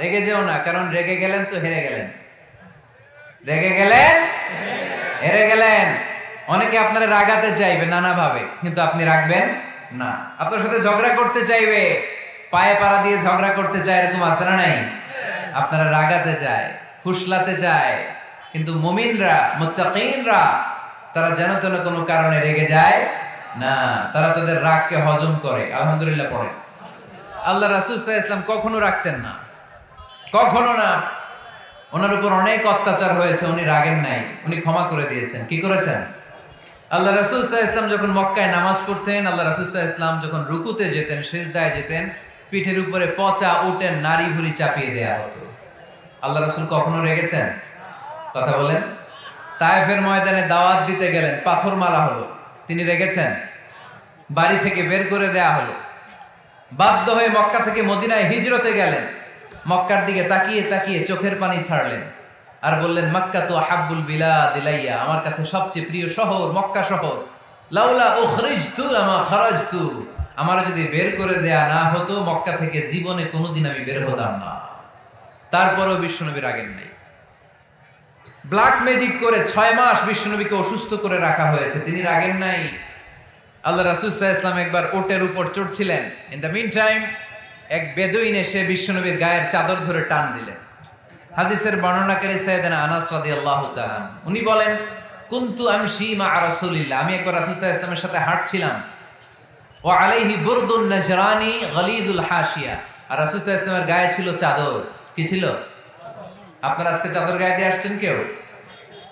রেগে যেও না, কারণ রেগে গেলেন তো হেরে গেলেন। রেগে গেলেন? হেরে গেলেন। অনেকে আপনারা রাগাতে চাইবে নানা ভাবে কিন্তু আপনি রাখবেন না। আপনার সাথে ঝগড়া করতে চাইবে, পায়ে পাড়া দিয়ে ঝগড়া করতে চায়, এরকম আছে না নাই? আপনারা রাগাতে চায়, ফুসলাতে চায়, কিন্তু মুমিনরা, মুত্তাকিনরা, তারা যেন তেন কোনো কারণে রেগে যায় না। তারা তাদের রাগকে হজম করে, আলহামদুলিল্লাহ পড়ে। আল্লাহ রাসুল ইসলাম কখনো রাখতেন না। কখনো না। ওনার উপর অনেক অত্যাচার হয়েছে, উনি রাগেন নাই, উনি ক্ষমা করে দিয়েছেন। কি করেছেন? আল্লাহ রাসুল ইসলাম যখন মক্কায় নামাজ পড়তেন, আল্লাহ রাসুল ইসলাম যখন রুকুতে যেতেন, সেজদায় যেতেন, পিঠের উপরে পচা উঠেন নারী ভুড়ি চাপিয়ে দেয়া হতো। আল্লাহ রাসুল কখনো রেগেছেন? কথা বলেন। তায়েফের ময়দানে দাওয়াত দিতে গেলেন পাথর মারা হলো। তিনি রেগেছেন? বাড়ি থেকে বের করে দেয়া হলো। বাধ্য হয়ে মক্কা থেকে মদিনায় হিজরতে গেলেন। মক্কার দিকে তাকিয়ে তাকিয়ে চোখের পানি ছাড়লেন আর বললেন, মক্কা তো হাব্বুল বিলা দিলাইয়া আমার কাছে সবচেয়ে প্রিয় শহর মক্কা শহর। লাউলা উখরিজতু আমা খারাজতু, আমার যদি বের করে দেয়া না হতো, মক্কা থেকে জীবনে কোনোদিন আমি বের হতাম না। তারপরেও বিশ্বনবী রাগেন নাই। ব্ল্যাক ম্যাজিক করে ছয় মাস বিশ্বনবীকে অসুস্থ করে রাখা হয়েছে, তিনি রাগেন নাই। আল্লাহ রাসুল ইসলাম একবার ওটের উপর চড়ছিলেন। ইন দ্য মিন টাইম এক বেদুইন এসে বিশ্বনবীর গায়ের চাদর ধরে টান দিলেন। হাদিসের বর্ণনাকারী সৈয়দান আনাস রাদিয়াল্লাহু তাআলা উনি বলেন, কুনতু আমশি মা রাসূলিল্লাহ। আমি একবার সাল্লাল্লাহু ইসলামের সাথে হাঁটছিলাম। ও আলাইহি বুরদুন নাজরানি গলিদুল হাসিয়া আর সাল্লাল্লাহু ইসলামের গায়ে ছিল চাদর। কি ছিল? আপনারা আজকে চাদর গায়ে দিয়ে আসছেন কেউ?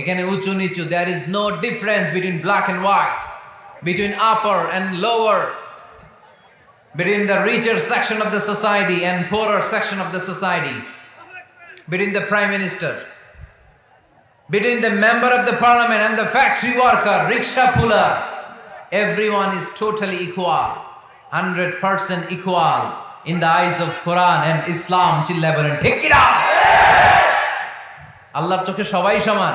এখানে উঁচু নিচু there is no difference between black and white between upper and lower between the richer section of the society and poorer section of the society, between the prime minister, between the member of the parliament and the factory worker, rickshaw puller, everyone is totally equal, 100% equal in the eyes of Quran and Islam. বলেন ঠিক কিনা আল্লাহর চোখে সবাই সমান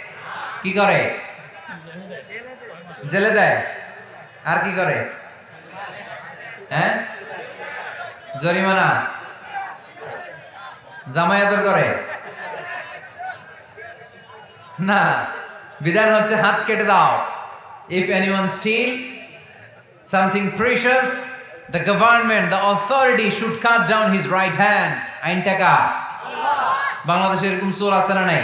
কি করে? জেলে দেয়। আর কি করে? হ্যাঁ? জরিমানা। জামায়াতের করে। না, বিধান হচ্ছে হাত কেটে দাও। If anyone steal something precious the government the authority should cut down his right hand আইন টাকা। বাংলাদেশে এরকম চোর আছে না নাই?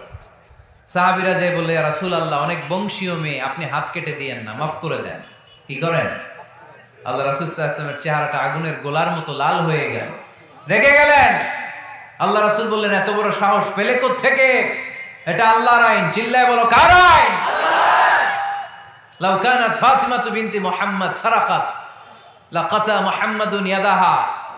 সাহাবিরা যে বলে রাসুল আল্লাহ অনেক বংশীয় মেয়ে, আপনি হাত কেটে দিয়েন না, মাফ করে দেন। কি করেন? আল্লাহ রাসুল ইসলামের চেহারাটা আগুনের গোলার মতো লাল হয়ে গেল। রেগে গেলেন। আল্লাহ রাসুল বললেন, এত বড় সাহস পেলে থেকে এটা আল্লাহর আইন, চিল্লায় বলো, কার আইন? লাউ কানাত ফাতিমাতু বিনতি মুহাম্মদ সারাকাত, লাকাতা মুহাম্মাদুন ইয়াদাহা।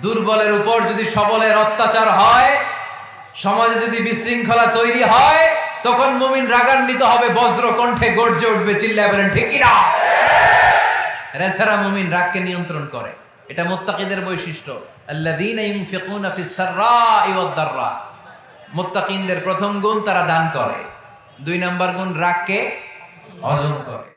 দুর্বলের উপর যদি সবলের অত্যাচার হয়, সমাজে যদি বিশৃঙ্খলা তৈরি হয়, তখন মুমিন রাগান্বিত হবে, বজ্র কণ্ঠে গর্জে উঠবে, চিল্লায় বলেন, ঠিক কিনা? এছাড়া মুমিন রাগকে নিয়ন্ত্রণ করে। এটা মুত্তাকিদের বৈশিষ্ট্য। মুত্তাকিনদের প্রথম গুণ তারা দান করে। দুই নাম্বার গুণ রাগকে অর্জন করে।